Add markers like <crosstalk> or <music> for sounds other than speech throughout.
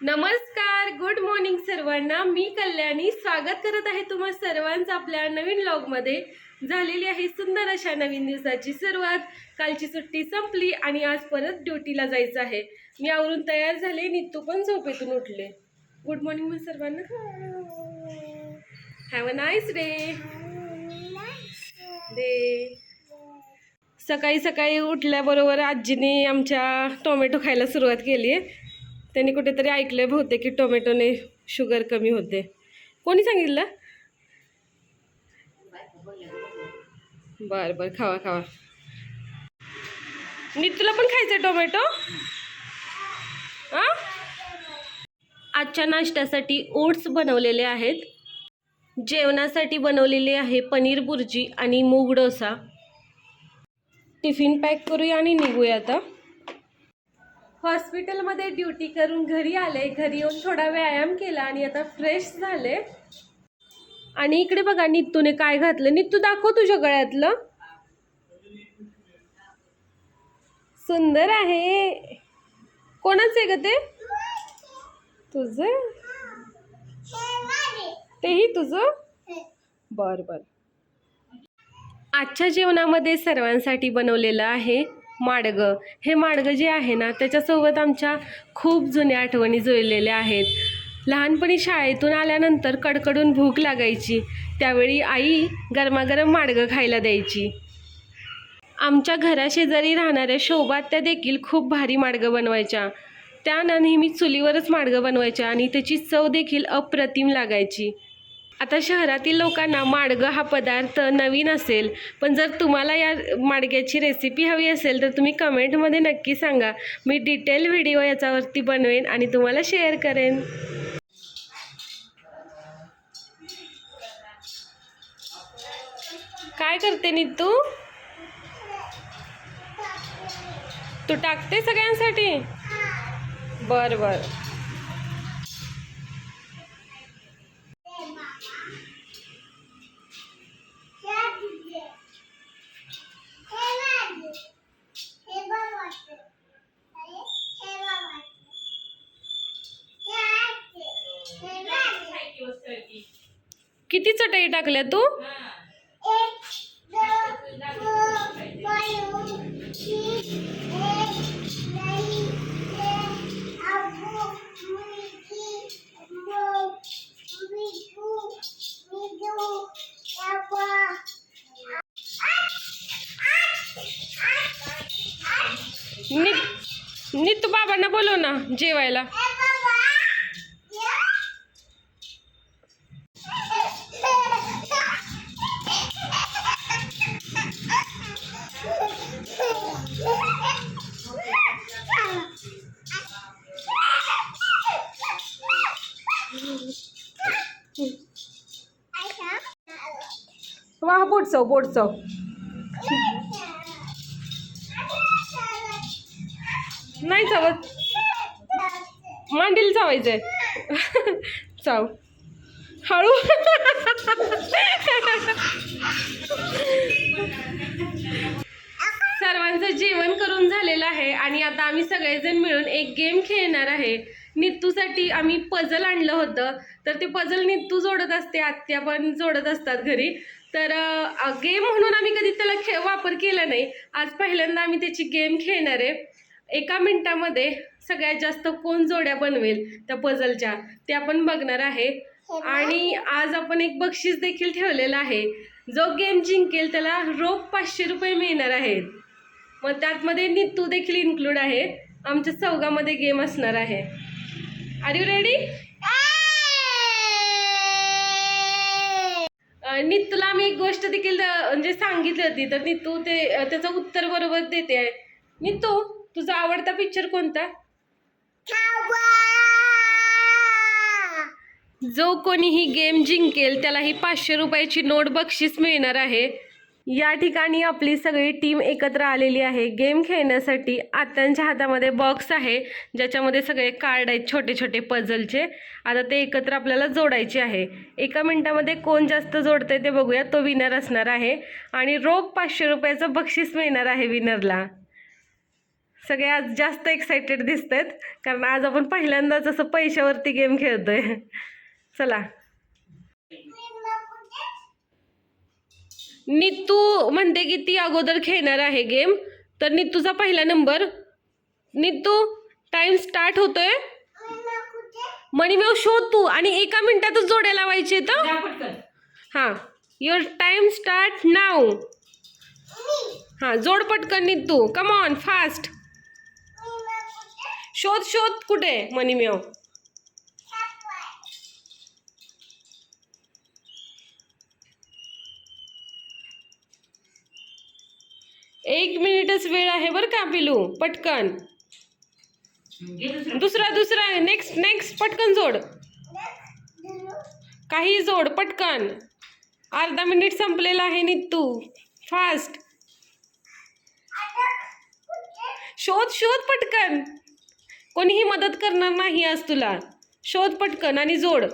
नमस्कार good morning सर्वांना. मी कल्याणी. स्वागत करत आहे तुम्हा सर्वांचं आपल्या नवीन ब्लॉगमध्ये झालेली आहे सुंदर अशा नवीन दिवसाची सुरुवात. कालची सुट्टी संपली आणि आज परत ड्युटीला जायचं आहे. मी आवरून तयार झाले. नितू पण झोपेतून उठले. गुड मॉर्निंग मग सर्वांना. Have a nice day day सकाळी सकाळी उठल्याबरोबर आजीने आमच्या टोमॅटो खायला सुरुवात केली आहे त्यांनी कुठेतरी ऐकलं बहुतेक की टोमॅटोने शुगर कमी होते. कोणी सांगितलं? बर बर खावा खावा. नीतूला पण खायचं टोमॅटो? हां? आजच्या नाश्त्यासाठी ओट्स बनवलेले आहेत. जेवणासाठी बनवलेले आहे पनीर बुर्जी आणि मूग डोसा. टिफिन पॅक करूया आणि निघूया आता. हॉस्पिटलमध्ये ड्युटी करून घरी आले घरी येऊन थोडा व्यायाम केला आणि आता फ्रेश झाले. आणि इकडे बघा नित्तूने काय घातलं? नित्तू दाखव तुझ्या गळ्यातलं. सुंदर आहे. कोणाचं आहे ग ते? तुझं? तेही तुझं? बर बर. आजच्या जेवणामध्ये सर्वांसाठी बनवलेलं आहे माडगं. हे माडगं जे आहे ना त्याच्यासोबत आमच्या खूप जुन्या आठवणी जुळलेल्या आहेत. लहानपणी शाळेतून आल्यानंतर कडकडून भूक लागायची. त्यावेळी आई गरमागरम माडगं खायला द्यायची. आमच्या घराशेजारी राहणाऱ्या शोभात त्या देखील खूप भारी माडगं बनवायच्या. त्या ना नेहमी चुलीवरच माडगं बनवायच्या आणि त्याची चव देखील अप्रतिम लागायची. आता शहरातील लोकांना माडगं हा पदार्थ नवीन असेल पण जर तुम्हाला या माडग्याची रेसिपी हवी असेल तर तुम्ही कमेंटमध्ये नक्की सांगा. मी डिटेल व्हिडिओ याच्यावरती बनवेन आणि तुम्हाला शेअर करेन. काय करते नीतू? तू टाकते सगळ्यांसाठी? बरं बरं. किती चटई टाकल्या तू? नी नित बाबांना बोलव ना जेवायला. वा बोट चव चव नाही चावत. मांडील चावायचंय. चाव. हळू. सर्वांचं जेवण करून झालेलं आहे आणि आता आम्ही सगळेजण मिळून एक गेम खेळणार आहे. नित्तूसाठी आम्ही पझल आणलं होतं. तर ते पझल नित्तू जोडत असते आत्या पण जोडत असतात घरी. तर गेम म्हणून आम्ही कधी त्याला खे वापर केला नाही. आज पहिल्यांदा आम्ही त्याची गेम खेळणार आहे. एका मिनिटामध्ये सगळ्यात जास्त कोण जोड्या बनवेल त्या पझलच्या ते आपण बघणार आहे. आणि आज आपण एक बक्षीस देखील ठेवलेलं आहे. जो गेम जिंकेल त्याला रोख पाचशे रुपये मिळणार आहेत. मग त्यातमध्ये नितू देखील इन्क्लूड आहे. आमच्या चौघामध्ये गेम असणार आहे. आर यू रेडी नितूला मी एक गोष्ट देखील म्हणजे सांगितली होती. तर नितू ते त्याचं उत्तर बरोबर देते. आहे नितू तुझा आवडता पिक्चर कोणता? जो कोणी ही गेम जिंकेल त्याला ही पाचशे रुपयाची नोट बक्षीस मिळणार आहे. या ठिकाणी आपली सगळी टीम एकत्र आलेली आहे. गेम खेळण्यासाठी आत्यांच्या हातामध्ये बॉक्स आहे. ज्याच्यामध्ये सगळे कार्ड आहेत छोटे छोटे पझलचे आता ते एकत्र आपल्याला जोडायचे आहे. एका मिनटामध्ये कोण जास्त जोडतंय ते बघूया. तो विनर असणार आहे. आणि रोख पाचशे रुपयाचं बक्षीस मिळणार आहे विनरला सगळे आज जास्त एक्सायटेड दिसत आहेत कारण आज आपण पहिल्यांदाच असं पैशावरती गेम खेळतोय. <laughs> चला. नितू म्हणते की ती अगोदर खेळणार आहे गेम. तर नितूचा पहिला नंबर. नितू टाइम स्टार्ट होतोय. मणिमेव शोध तू. आणि एका मिनिटातच जोड्या लावायचे तर? हां. युअर टाइम स्टार्ट नाव हां जोड पटकन नितू. कम ऑन फास्ट शोध शोध कुठे मणिमेव? एक मिनिटच वेळ आहे बरं का पिलू? पटकन. दुसरा दुसरा नेक्स्ट नेक्स्ट पटकन जोड. काही जोड पटकन. अर्धा मिनिट संपलेला आहे नितू फास्ट शोध शोध पटकन. कोणीही मदत करणार नाही आज तुला. शोध पटकन आणि जोड.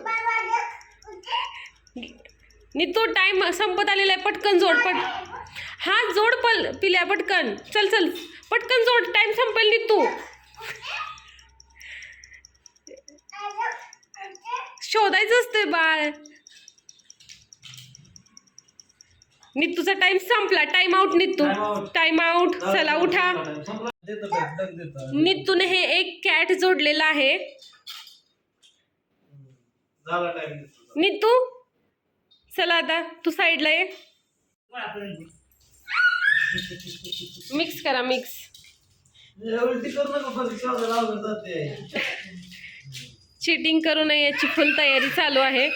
नित्तू टाइम संपत आलेला आहे. पटकन जोड पट हा जोड पल पिल्या पटकन. चल चल. पटकन जोड टाइम संपेल नित्तू शोधायचं असते बाळ. नित्तूचा टाइम संपला. Time out out. Time out चला उठा. नित्तूने हे एक कॅट जोडलेलं आहे. नित्तू चला आता तू साईडला ये. मिक्स करा मिक्स चिटिंग करू नये याची फुल तयारी चालू आहे.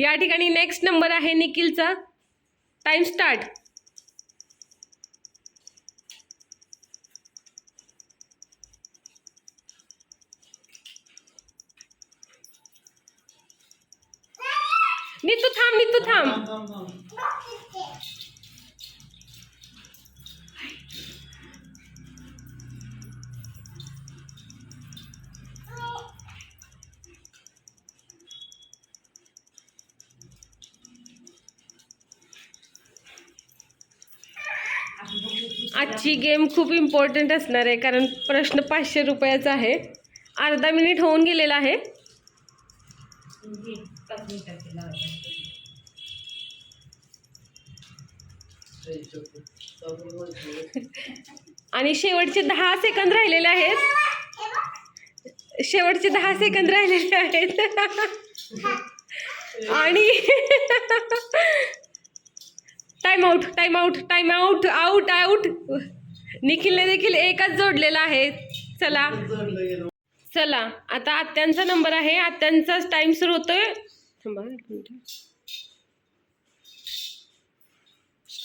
या ठिकाणी नेक्स्ट नंबर आहे निखिलचा. टाइम स्टार्ट नितू थांब नितू थांब. आजची गेम खूप इम्पॉर्टंट असणार आहे कारण प्रश्न पाचशे रुपयाचा आहे. अर्धा मिनिट होऊन गेलेला आहे जय चक्कू. आपण बोलतो. <laughs> आणि शेवटचे दहा सेकंद राहिलेले आहेत. शेवटचे दहा सेकंद राहिलेले आहेत. <laughs> आणि time out time out time out out out निखिलने देखील एकच जोडलेला आहे. चला. चला. आता आत्यांचा नंबर आहे. आत्यांचाच टाइम सुरू होतोय. थांबा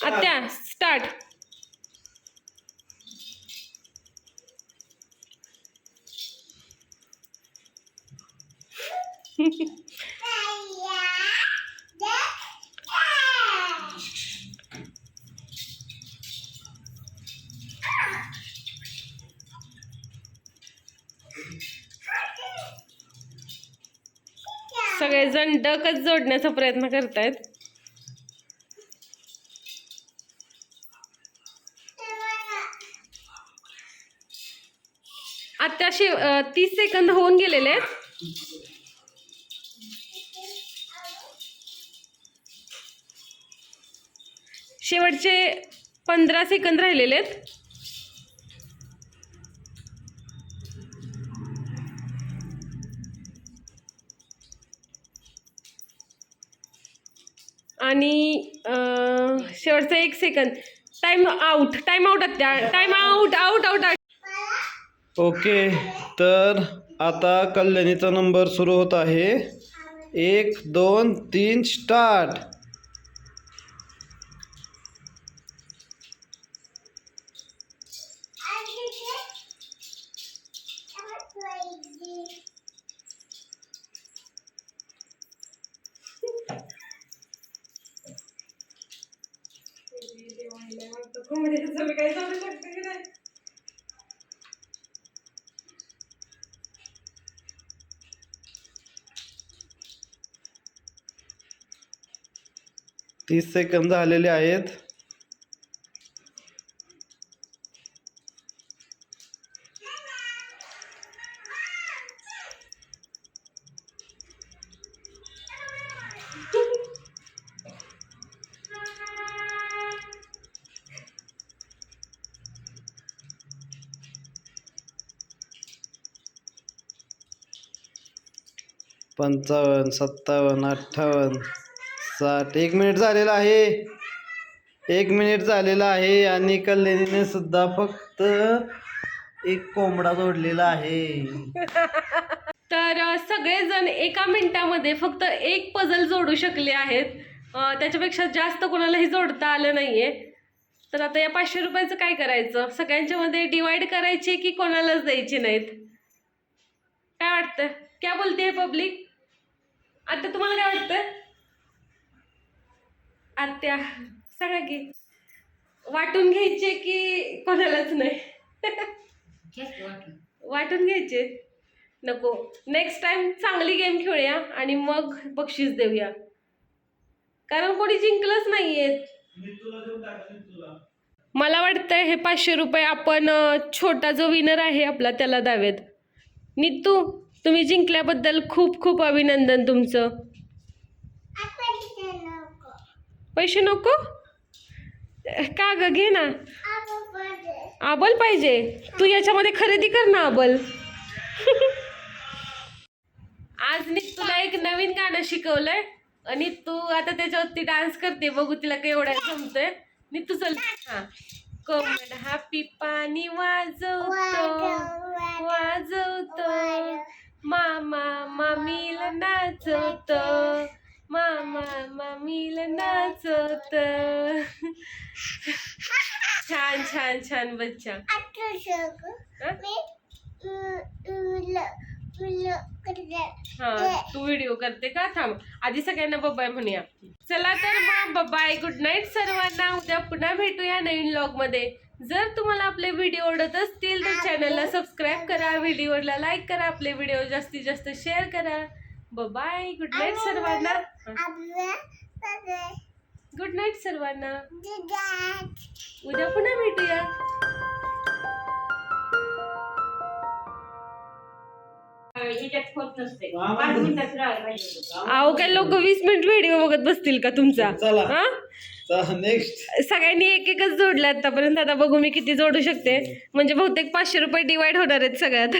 आत्या स्टार्ट सगळेजण डकच जोडण्याचा प्रयत्न करतायत. आत्ताशे तीस सेकंद होऊन गेलेले आहेत. शेवटचे पंधरा सेकंद राहिलेले आहेत. आणि शेवटचा एक second. Time out time out time time out out out okay तर आता कल्याणीचा नंबर सुरू होत आहे. एक दोन तीन स्टार्ट तीस सेकंद झालेले आहेत. पंचावन्न सत्तावन्न अठ्ठावन्न साठ. एक मिनिट झालेला आहे. एक मिनिट झालेला आहे आणि कल्याणीने सुद्धा फक्त एक कोंबडा जोडलेला आहे. <laughs> तर सगळेजण एका मिनिटामध्ये फक्त एक पझल जोडू शकले आहेत. त्याच्यापेक्षा जास्त कोणालाही जोडता आलं नाहीये. तर आता या पाचशे रुपयाचं काय करायचं? सगळ्यांच्या मध्ये डिवाइड करायचे की कोणालाच द्यायचे नाहीत? काय वाटतं? क्या बोलते पब्लिक आता तुम्हाला काय वाटतं? आत्या सांगा की वाटून घ्यायचे की कोणालाच नाही? वाटून घ्यायचे. नको. नेक्स्ट टाइम चांगली गेम खेळूया आणि मग बक्षीस देऊया. कारण कोणी जिंकलंच नाहीये. मला वाटतं हे पाचशे रुपये आपण छोटा जो विनर आहे आपला त्याला द्यावेत. नितू तुम्ही जिंकल्याबद्दल खूप खूप अभिनंदन तुमचं. पैसे नको? का ग? घे ना. आबल पाहिजे. तू याच्यामध्ये खरेदी कर ना आबल. आज मी तुला एक नवीन गाणं शिकवलंय. आणि तू आता त्याच्यावरती डान्स करते. बघू तिला केवढ्या जमतंय. मी तू चल हा. कोमड हॅपी पाणी वाजवतो. वाजवतो. मामा मामीला नाचवतो मामा मामीला नाचवत छान छान छान बच्चा. हं? हा तू व्हिडिओ करते का? थांब. आधी सगळ्यांना बबाय म्हणूया. चला तर मग बाय गुड नाईट सर्वांना. उद्या पुन्हा भेटूया नवीन लॉगमध्ये. जर तुम्हाला आपले व्हिडिओ आवडत असतील तर चॅनलला सबस्क्राईब करा व्हिडिओला लाईक करा आपले व्हिडिओ जास्तीत जास्त शेअर करा. बाय गुड नाईट सर्वांना. गुड नाईट सर्वांना. उद्या पुन्हा भेटूया. अहो काय लोक वीस मिनिट व्हिडिओ बघत बसतील का तुमचा? चला. हा? नेक्स्ट सगळ्यांनी एक एकच जोडले आतापर्यंत. आता बघू मी किती जोडू शकते. म्हणजे बहुतेक पाचशे रुपये डिवाइड होणार आहेत सगळ्यात.